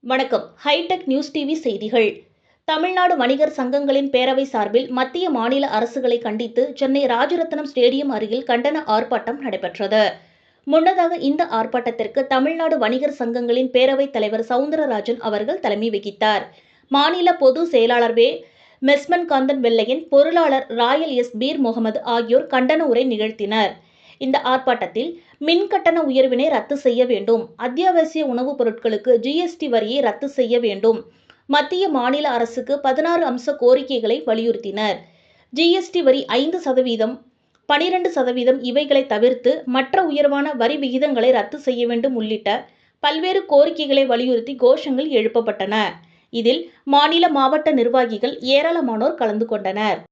வணக்கம். Hitech news TV செய்திகள். தமிழ்நாடு வணிகர் சங்கங்களின் பேரவை சார்பில் மத்திய மாநில அரசுகளை கண்டித்து சென்னை ராஜரத்னம் ஸ்டேடியம் அருகில் கண்டன ஆர்ப்பாட்டம் நடைபெற்றது. முன்னதாக இந்த ஆர்ப்பாட்டத்திற்கு தமிழ்நாடு வணிகர் சங்கங்களின் பேரவைத் தலைவர் சவுந்தரராஜன் அவர்கள் தலைமை வகித்தார். மாநில பொது செயலாளர் வே. மெஸ்மன் காந்தன் வெள்ளையின் பொருளாளர் ராயல் எஸ். பீர் முகமது ஆகியோர் கண்டன உரை நிகழ்த்தினர். இந்த ஆர்ப்பாட்டத்தில் மின் கட்டண உயர்வினை ரத்து செய்ய வேண்டும். அத்தியாவசிய உணவுப் பொருட்களுக்கு ஜிஎஸ்டி வரியை ரத்து செய்ய வேண்டும். மத்திய மாநில அரசுக்கு பதினாறு அம்ச கோரிக்கைகளை வலியுறுத்தினர். ஜிஎஸ்டி வரி ஐந்து சதவீதம் பனிரெண்டு சதவீதம் இவைகளை தவிர்த்து மற்ற உயர்வான வரி விகிதங்களை ரத்து செய்ய வேண்டும் உள்ளிட்ட பல்வேறு கோரிக்கைகளை வலியுறுத்தி கோஷங்கள் எழுப்பப்பட்டன. இதில் மாநில மாவட்ட நிர்வாகிகள் ஏராளமானோர் கலந்து கொண்டனர்.